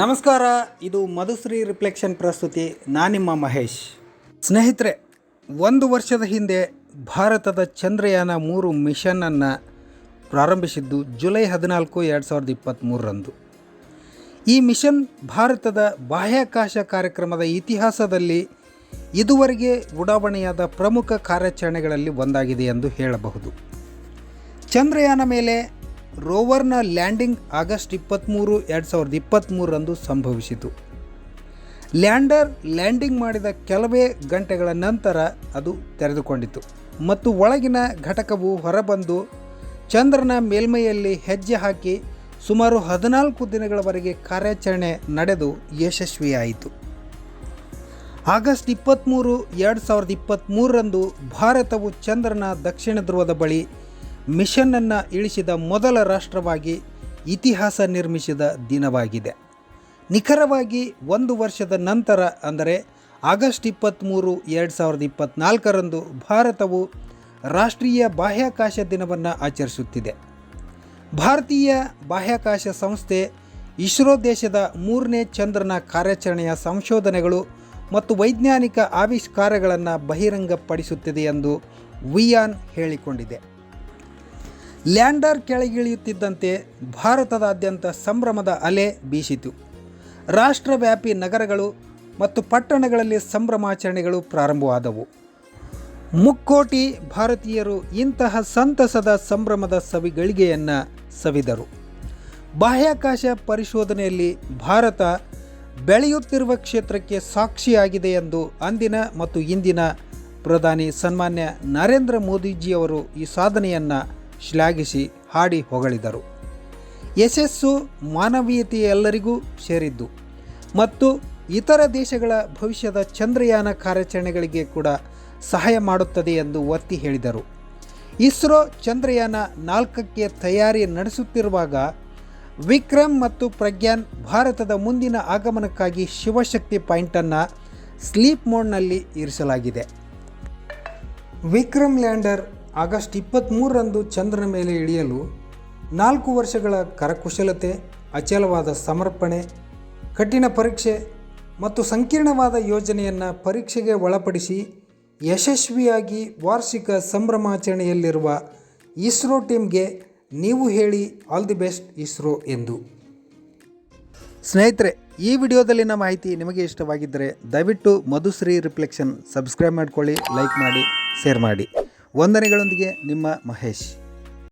ನಮಸ್ಕಾರ, ಇದು ಮಧುಶ್ರೀ ರಿಫ್ಲೆಕ್ಷನ್ ಪ್ರಸ್ತುತಿ. ನಾನಿಮ್ಮ ಮಹೇಶ್. ಸ್ನೇಹಿತರೆ, ಒಂದು ವರ್ಷದ ಹಿಂದೆ ಭಾರತದ ಚಂದ್ರಯಾನ ಮೂರು ಮಿಷನನ್ನು ಪ್ರಾರಂಭಿಸಿದ್ದು ಜುಲೈ ಹದಿನಾಲ್ಕು ಎರಡು ಸಾವಿರದ ಇಪ್ಪತ್ತ್ಮೂರರಂದು ಈ ಮಿಷನ್ ಭಾರತದ ಬಾಹ್ಯಾಕಾಶ ಕಾರ್ಯಕ್ರಮದ ಇತಿಹಾಸದಲ್ಲಿ ಇದುವರೆಗೆ ಉಡಾವಣೆಯಾದ ಪ್ರಮುಖ ಕಾರ್ಯಾಚರಣೆಗಳಲ್ಲಿ ಒಂದಾಗಿದೆ ಎಂದು ಹೇಳಬಹುದು. ಚಂದ್ರಯಾನ ಮೇಲೆ ರೋವರ್ನ ಲ್ಯಾಂಡಿಂಗ್ ಆಗಸ್ಟ್ ಇಪ್ಪತ್ತ್ಮೂರು ಎರಡು ಸಾವಿರದ ಇಪ್ಪತ್ತ್ಮೂರರಂದು ಸಂಭವಿಸಿತು. ಲ್ಯಾಂಡರ್ ಲ್ಯಾಂಡಿಂಗ್ ಮಾಡಿದ ಕೆಲವೇ ಗಂಟೆಗಳ ನಂತರ ಅದು ತೆರೆದುಕೊಂಡಿತು ಮತ್ತು ಒಳಗಿನ ಘಟಕವು ಹೊರಬಂದು ಚಂದ್ರನ ಮೇಲ್ಮೈಯಲ್ಲಿ ಹೆಜ್ಜೆ ಹಾಕಿ ಸುಮಾರು ಹದಿನಾಲ್ಕು ದಿನಗಳವರೆಗೆ ಕಾರ್ಯಾಚರಣೆ ನಡೆದು ಯಶಸ್ವಿಯಾಯಿತು. ಆಗಸ್ಟ್ ಇಪ್ಪತ್ತ್ಮೂರು ಎರಡು ಸಾವಿರದ ಇಪ್ಪತ್ತ್ಮೂರರಂದು ಭಾರತವು ಚಂದ್ರನ ದಕ್ಷಿಣ ಧ್ರುವದ ಬಳಿ ಮಿಷನ್ನನ್ನು ಇಳಿಸಿದ ಮೊದಲ ರಾಷ್ಟ್ರವಾಗಿ ಇತಿಹಾಸ ನಿರ್ಮಿಸಿದ ದಿನವಾಗಿದೆ. ನಿಖರವಾಗಿ ಒಂದು ವರ್ಷದ ನಂತರ ಅಂದರೆ ಆಗಸ್ಟ್ ಇಪ್ಪತ್ತ್ಮೂರು ಎರಡು ಸಾವಿರದ ಇಪ್ಪತ್ತ್ನಾಲ್ಕರಂದು ಭಾರತವು ರಾಷ್ಟ್ರೀಯ ಬಾಹ್ಯಾಕಾಶ ದಿನವನ್ನು ಆಚರಿಸುತ್ತಿದೆ. ಭಾರತೀಯ ಬಾಹ್ಯಾಕಾಶ ಸಂಸ್ಥೆ ಇಸ್ರೋ ದೇಶದ ಮೂರನೇ ಚಂದ್ರನ ಕಾರ್ಯಾಚರಣೆಯ ಸಂಶೋಧನೆಗಳು ಮತ್ತು ವೈಜ್ಞಾನಿಕ ಆವಿಷ್ಕಾರಗಳನ್ನು ಬಹಿರಂಗಪಡಿಸುತ್ತಿದೆ ಎಂದು ವಿಯಾನ್ ಹೇಳಿಕೊಂಡಿದೆ. ಲ್ಯಾಂಡರ್ ಕೆಳಗಿಳಿಯುತ್ತಿದ್ದಂತೆ ಭಾರತದಾದ್ಯಂತ ಸಂಭ್ರಮದ ಅಲೆ ಬೀಸಿತು. ರಾಷ್ಟ್ರವ್ಯಾಪಿ ನಗರಗಳು ಮತ್ತು ಪಟ್ಟಣಗಳಲ್ಲಿ ಸಂಭ್ರಮಾಚರಣೆಗಳು ಪ್ರಾರಂಭವಾದವು. ಮುಕ್ಕೋಟಿ ಭಾರತೀಯರು ಇಂತಹ ಸಂತಸದ ಸಂಭ್ರಮದ ಸವಿಗಳಿಗೆಯನ್ನು ಸವಿದರು. ಬಾಹ್ಯಾಕಾಶ ಪರಿಶೋಧನೆಯಲ್ಲಿ ಭಾರತ ಬೆಳೆಯುತ್ತಿರುವ ಕ್ಷೇತ್ರಕ್ಕೆ ಸಾಕ್ಷಿಯಾಗಿದೆ ಎಂದು ಅಂದಿನ ಮತ್ತು ಇಂದಿನ ಪ್ರಧಾನಿ ಸನ್ಮಾನ್ಯ ನರೇಂದ್ರ ಮೋದಿಜಿಯವರು ಈ ಸಾಧನೆಯನ್ನು ಶ್ಲಾಘಿಸಿ ಹಾಡಿ ಹೊಗಳಿದರು. ಯಶಸ್ಸು ಮಾನವೀಯತೆ ಎಲ್ಲರಿಗೂ ಸೇರಿದ್ದು ಮತ್ತು ಇತರ ದೇಶಗಳ ಭವಿಷ್ಯದ ಚಂದ್ರಯಾನ ಕಾರ್ಯಾಚರಣೆಗಳಿಗೆ ಕೂಡ ಸಹಾಯ ಮಾಡುತ್ತದೆ ಎಂದು ಒತ್ತಿ ಹೇಳಿದರು. ಇಸ್ರೋ ಚಂದ್ರಯಾನ ನಾಲ್ಕಕ್ಕೆ ತಯಾರಿ ನಡೆಸುತ್ತಿರುವಾಗ ವಿಕ್ರಮ್ ಮತ್ತು ಪ್ರಜ್ಞಾನ್ ಭಾರತದ ಮುಂದಿನ ಆಗಮನಕ್ಕಾಗಿ ಶಿವಶಕ್ತಿ ಪಾಯಿಂಟನ್ನು ಸ್ಲೀಪ್ ಮೋಡ್ನಲ್ಲಿ ಇರಿಸಲಾಗಿದೆ. ವಿಕ್ರಮ್ ಲ್ಯಾಂಡರ್ ಆಗಸ್ಟ್ ಇಪ್ಪತ್ತ್ಮೂರರಂದು ಚಂದ್ರನ ಮೇಲೆ ಇಳಿಯಲು ನಾಲ್ಕು ವರ್ಷಗಳ ಕರಕುಶಲತೆ, ಅಚಲವಾದ ಸಮರ್ಪಣೆ, ಕಠಿಣ ಪರೀಕ್ಷೆ ಮತ್ತು ಸಂಕೀರ್ಣವಾದ ಯೋಜನೆಯನ್ನು ಪರೀಕ್ಷೆಗೆ ಒಳಪಡಿಸಿ ಯಶಸ್ವಿಯಾಗಿ ವಾರ್ಷಿಕ ಸಂಭ್ರಮಾಚರಣೆಯಲ್ಲಿರುವ ಇಸ್ರೋ ಟೀಮ್ಗೆ ನೀವು ಹೇಳಿ ಆಲ್ ದಿ ಬೆಸ್ಟ್ ಇಸ್ರೋ ಎಂದು. ಸ್ನೇಹಿತರೆ, ಈ ವಿಡಿಯೋದಲ್ಲಿನ ಮಾಹಿತಿ ನಿಮಗೆ ಇಷ್ಟವಾಗಿದ್ದರೆ ದಯವಿಟ್ಟು ಮಧುಶ್ರೀ ರಿಫ್ಲೆಕ್ಷನ್ ಸಬ್ಸ್ಕ್ರೈಬ್ ಮಾಡಿಕೊಳ್ಳಿ, ಲೈಕ್ ಮಾಡಿ, ಶೇರ್ ಮಾಡಿ. ವಂದನೆಗಳೊಂದಿಗೆ ನಿಮ್ಮ ಮಹೇಶ್.